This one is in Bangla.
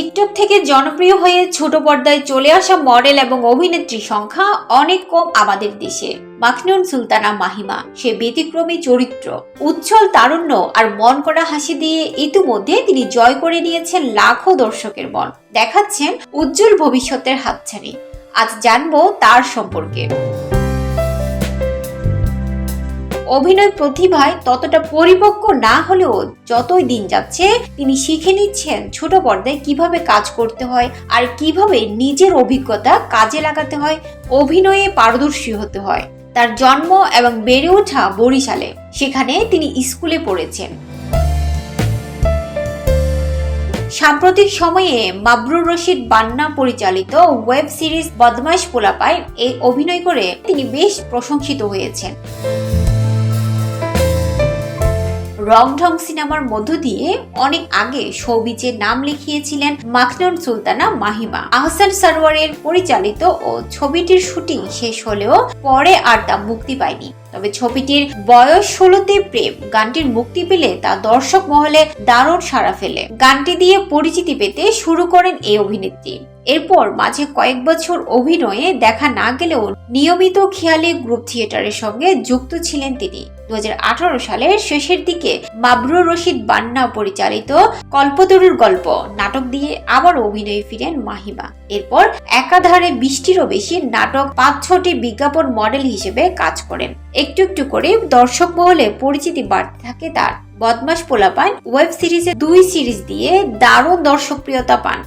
টিকটক থেকে জনপ্রিয় হয়ে ছোট পর্দায় চলে আসা মডেল এবং অভিনেত্রীর সংখ্যা অনেক কম আমাদের দেশে। মাখনুন সুলতানা মাহিমা, সে ব্যতিক্রমী চরিত্র। উজ্জ্বল তারুণ্য আর মন করা হাসি দিয়ে ইতিমধ্যে তিনি জয় করে নিয়েছেন লাখো দর্শকের মন। দেখাচ্ছেন উজ্জ্বল ভবিষ্যতের হাতছানি। আজ জানব তার সম্পর্কে। অভিনয় প্রতিভায় ততটা পরিপক্ক না হলেও যতই দিন যাচ্ছে, তিনি শিখে নিচ্ছেন ছোট পর্দায় কীভাবে কাজ করতে হয় আর কীভাবে নিজের অভিজ্ঞতা কাজে লাগাতে হয়, অভিনয়ে পারদর্শী হতে হয়। তার জন্ম এবং বেড়ে ওঠা বরিশালে, সেখানে তিনি স্কুলে পড়েছেন। সাম্প্রতিক সময়ে মাবরুর রশিদ বান্না পরিচালিত ওয়েব সিরিজ বদমাইশ পোলাপায় এই অভিনয় করে তিনি বেশ প্রশংসিত হয়েছেন। রংঢং সিনেমার মধ্য দিয়ে অনেক আগে সৌবিজে নাম লিখিয়েছিলেন মাখনুন সুলতানা মাহিমা। আহসান সারোয়ারের পরিচালিত ও ছবিটির শুটিং শেষ হলেও পরে আর তা মুক্তি পায়নি। তবে ছবিটির বয়স ষোলোতে প্রেম, গানটির মুক্তি পেলে তা দর্শক মহলে দারুণ সাড়া ফেলে। গানটি দিয়ে পরিচিতি পেতে শুরু করেন এই অভিনেত্রী। এরপর মাঝে কয়েক বছর অভিনয়ে দেখা না গেলেও নিয়মিত খেয়ালি গ্রুপ থিয়েটারের সঙ্গে যুক্ত ছিলেন তিনি। দু সালের শেষের দিকে মাবরুর রশিদ বান্না পরিচালিত কল্পতরুর গল্প, নাটক দিয়ে আবার অভিনয়ে ফিরেন মাহিমা। এরপর একাধারে বিশটিরও বেশি নাটক পাঁচ ছটি বিজ্ঞাপন মডেল হিসেবে কাজ করেন। একটু একটু করে দর্শক মহলে পরিচিতি বাড়তে থাকে তার। বদমাস পোলাপান ওয়েব সিরিজে দুই সিরিজ দিয়ে দারুণ দর্শকপ্রিয়তা পান।